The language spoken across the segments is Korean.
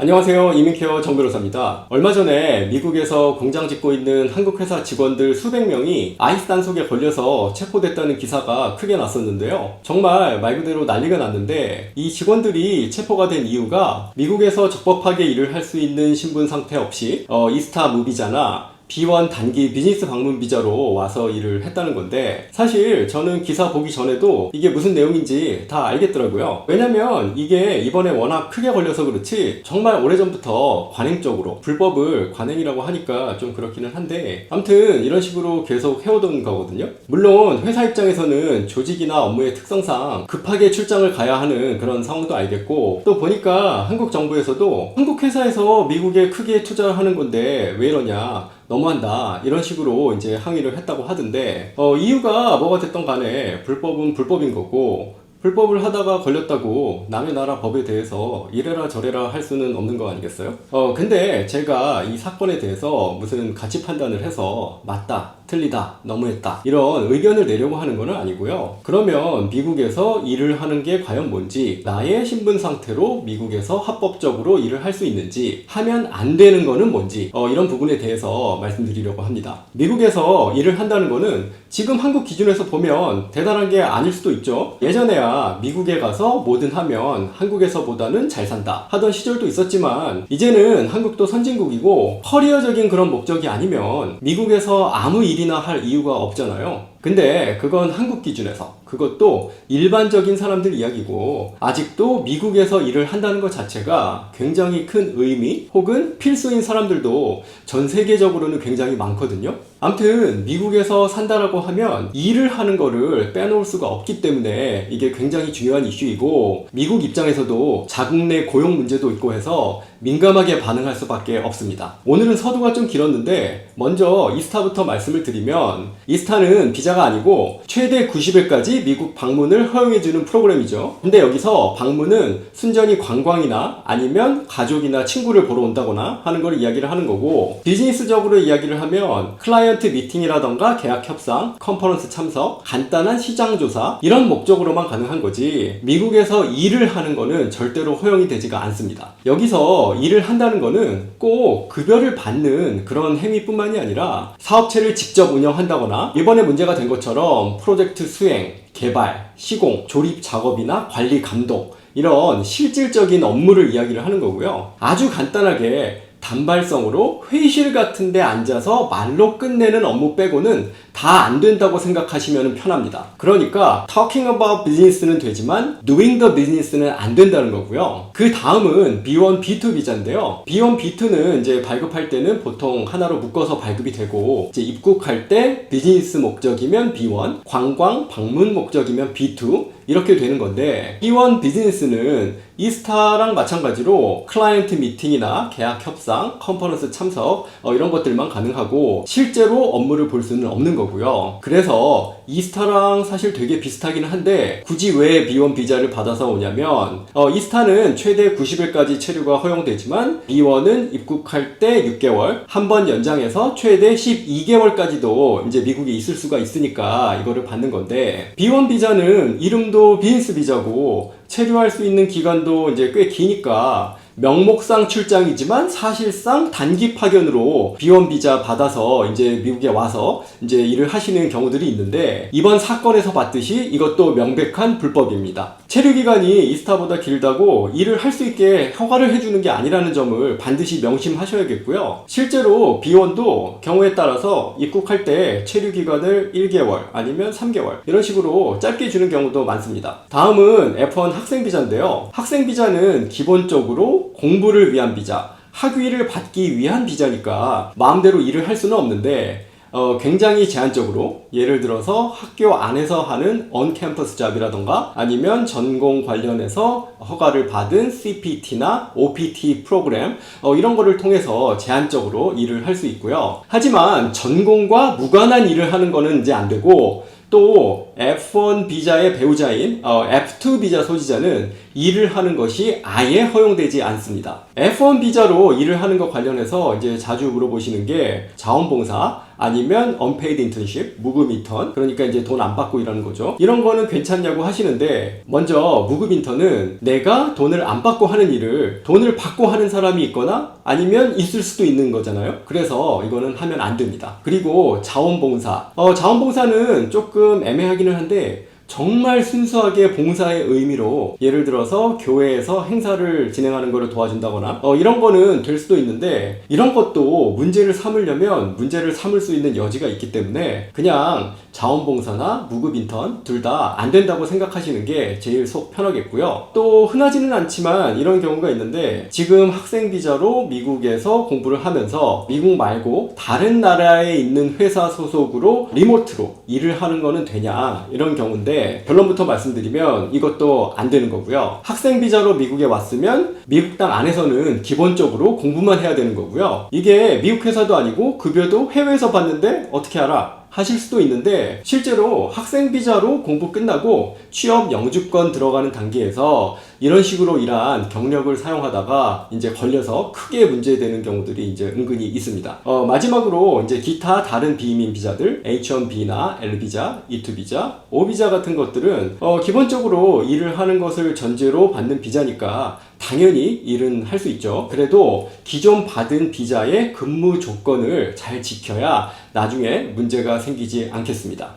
안녕하세요. 이민케어 정 변호사입니다. 얼마 전에 미국에서 공장 짓고 있는 한국 회사 직원들 수백 명이 아이스 단속에 걸려서 체포됐다는 기사가 크게 났었는데요. 정말 말 그대로 난리가 났는데 이 직원들이 체포가 된 이유가 미국에서 적법하게 일을 할 수 있는 신분 상태 없이 어, 이스타 무비자나 B1 단기 비즈니스 방문 비자로 와서 일을 했다는 건데 사실 저는 기사 보기 전에도 이게 무슨 내용인지 다 알겠더라고요. 왜냐면 이게 이번에 워낙 크게 걸려서 그렇지 정말 오래전부터 관행적으로 불법을 관행이라고 하니까 좀 그렇기는 한데 아무튼 이런 식으로 계속 해오던 거거든요. 물론 회사 입장에서는 조직이나 업무의 특성상 급하게 출장을 가야 하는 그런 상황도 알겠고 또 보니까 한국 정부에서도 한국 회사에서 미국에 크게 투자하는 건데 왜 이러냐 너무한다 이런 식으로 이제 항의를 했다고 하던데 어, 이유가 뭐가 됐던 간에 불법은 불법인 거고 불법을 하다가 걸렸다고 남의 나라 법에 대해서 이래라 저래라 할 수는 없는 거 아니겠어요? 어 근데 제가 이 사건에 대해서 무슨 가치 판단을 해서 맞다 틀리다 너무했다 이런 의견을 내려고 하는 건 아니고요. 그러면 미국에서 일을 하는 게 과연 뭔지 나의 신분 상태로 미국에서 합법적으로 일을 할 수 있는지 하면 안 되는 거는 뭔지 어, 이런 부분에 대해서 말씀드리려고 합니다. 미국에서 일을 한다는 거는 지금 한국 기준에서 보면 대단한 게 아닐 수도 있죠. 예전에야 미국에 가서 뭐든 하면 한국에서보다는 잘 산다 하던 시절도 있었지만 이제는 한국도 선진국이고 커리어적인 그런 목적이 아니면 미국에서 아무 일이 나 할 이유가 없잖아요. 근데 그건 한국 기준에서 그것도 일반적인 사람들 이야기고 아직도 미국에서 일을 한다는 것 자체가 굉장히 큰 의미 혹은 필수인 사람들도 전 세계적으로는 굉장히 많거든요. 아무튼 미국에서 산다라고 하면 일을 하는 거를 빼놓을 수가 없기 때문에 이게 굉장히 중요한 이슈이고 미국 입장에서도 자국 내 고용 문제도 있고 해서 민감하게 반응할 수밖에 없습니다. 오늘은 서두가 좀 길었는데 먼저 이스타부터 말씀을 드리면 이스타는 비자 가 아니고 최대 90일까지 미국 방문을 허용해주는 프로그램이죠. 근데 여기서 방문은 순전히 관광이나 아니면 가족이나 친구를 보러 온다거나 하는 걸 이야기를 하는 거고 비즈니스적으로 이야기를 하면 클라이언트 미팅이라던가 계약 협상, 컨퍼런스 참석, 간단한 시장 조사 이런 목적으로만 가능한 거지 미국에서 일을 하는 거는 절대로 허용이 되지가 않습니다. 여기서 일을 한다는 거는 꼭 급여를 받는 그런 행위뿐만이 아니라 사업체를 직접 운영한다거나 이번에 문제가 된 것처럼 프로젝트 수행, 개발, 시공, 조립 작업이나 관리 감독 이런 실질적인 업무를 이야기를 하는 거고요. 아주 간단하게 단발성으로 회의실 같은 데 앉아서 말로 끝내는 업무 빼고는 다 안 된다고 생각하시면 편합니다. 그러니까 talking about business는 되지만 doing the business는 안 된다는 거고요. 그 다음은 B1, B2 비자인데요. B1, B2는 이제 발급할 때는 보통 하나로 묶어서 발급이 되고 이제 입국할 때 비즈니스 목적이면 B1, 관광, 방문 목적이면 B2 이렇게 되는 건데 B1 비즈니스는 이스타랑 마찬가지로 클라이언트 미팅이나 계약 협상, 컨퍼런스 참석 어, 이런 것들만 가능하고 실제로 업무를 볼 수는 없는 거고요. 그래서 이스타랑 사실 되게 비슷하긴 한데 굳이 왜 B1 비자를 받아서 오냐면 어, 이스타는 최대 90일까지 체류가 허용되지만 B1은 입국할 때 6개월 한 번 연장해서 최대 12개월까지도 이제 미국에 있을 수가 있으니까 이거를 받는 건데 B1 비자는 이름도 비즈니스 비자고 체류할 수 있는 기간도 이제 꽤 기니까 명목상 출장이지만 사실상 단기 파견으로 B1 비자 받아서 이제 미국에 와서 이제 일을 하시는 경우들이 있는데 이번 사건에서 봤듯이 이것도 명백한 불법입니다. 체류 기간이 이스타보다 길다고 일을 할 수 있게 허가를 해주는 게 아니라는 점을 반드시 명심하셔야겠고요. 실제로 B1도 경우에 따라서 입국할 때 체류 기간을 1개월 아니면 3개월 이런 식으로 짧게 주는 경우도 많습니다. 다음은 F1 학생 비자인데요. 학생 비자는 기본적으로 공부를 위한 비자, 학위를 받기 위한 비자니까 마음대로 일을 할 수는 없는데 어, 굉장히 제한적으로 예를 들어서 학교 안에서 하는 on-campus 잡이라던가 아니면 전공 관련해서 허가를 받은 CPT나 OPT 프로그램 어, 이런 거를 통해서 제한적으로 일을 할 수 있고요. 하지만 전공과 무관한 일을 하는 거는 이제 안 되고 또 F1 비자의 배우자인 어, F2 비자 소지자는 일을 하는 것이 아예 허용되지 않습니다. F1 비자로 일을 하는 것 관련해서 이제 자주 물어보시는 게 자원봉사 아니면 unpaid internship, 무급 인턴. 그러니까 이제 돈 안 받고 일하는 거죠. 이런 거는 괜찮냐고 하시는데 먼저 무급 인턴은 내가 돈을 안 받고 하는 일을 돈을 받고 하는 사람이 있거나 아니면 있을 수도 있는 거잖아요. 그래서 이거는 하면 안 됩니다. 그리고 자원봉사. 어, 자원봉사는 조금 애매하기는 한데 정말 순수하게 봉사의 의미로 예를 들어서 교회에서 행사를 진행하는 것을 도와준다거나 어, 이런 거는 될 수도 있는데 이런 것도 문제를 삼으려면 문제를 삼을 수 있는 여지가 있기 때문에 그냥 자원봉사나 무급 인턴 둘 다 안 된다고 생각하시는 게 제일 속 편하겠고요. 또 흔하지는 않지만 이런 경우가 있는데 지금 학생 비자로 미국에서 공부를 하면서 미국 말고 다른 나라에 있는 회사 소속으로 리모트로 일을 하는 거는 되냐 이런 경우인데 결론부터 말씀드리면 이것도 안 되는 거고요. 학생 비자로 미국에 왔으면 미국 땅 안에서는 기본적으로 공부만 해야 되는 거고요. 이게 미국 회사도 아니고 급여도 해외에서 받는데 어떻게 알아? 하실 수도 있는데 실제로 학생 비자로 공부 끝나고 취업 영주권 들어가는 단계에서 이런 식으로 일한 경력을 사용하다가 이제 걸려서 크게 문제되는 경우들이 이제 은근히 있습니다. 어, 마지막으로 이제 기타 다른 비移民 비자들 H1B나 L 비자, E2 비자, O 비자 같은 것들은 어, 기본적으로 일을 하는 것을 전제로 받는 비자니까 당연히 일은 할 수 있죠. 그래도 기존 받은 비자의 근무 조건을 잘 지켜야 나중에 문제가 생기지 않겠습니다.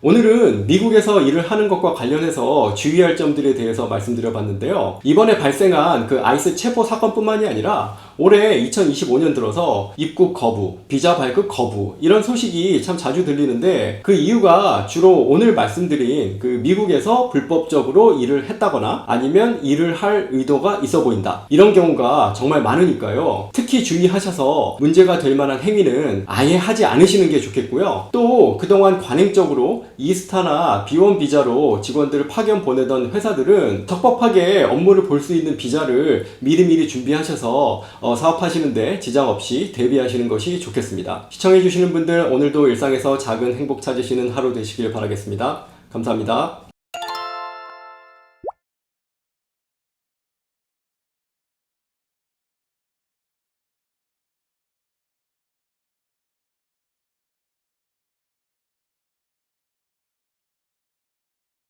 오늘은 미국에서 일을 하는 것과 관련해서 주의할 점들에 대해서 말씀드려 봤는데요. 이번에 발생한 그 아이스 체포 사건뿐만이 아니라 올해 2025년 들어서 입국 거부, 비자 발급 거부 이런 소식이 참 자주 들리는데 그 이유가 주로 오늘 말씀드린 그 미국에서 불법적으로 일을 했다거나 아니면 일을 할 의도가 있어 보인다. 이런 경우가 정말 많으니까요. 특히 주의하셔서 문제가 될 만한 행위는 아예 하지 않으시는 게 좋겠고요. 또 그동안 관행적으로 이스타나 B1 비자로 직원들을 파견 보내던 회사들은 적법하게 업무를 볼 수 있는 비자를 미리미리 준비하셔서 어, 사업하시는데 지장 없이 대비하시는 것이 좋겠습니다. 시청해주시는 분들 오늘도 일상에서 작은 행복 찾으시는 하루 되시길 바라겠습니다. 감사합니다.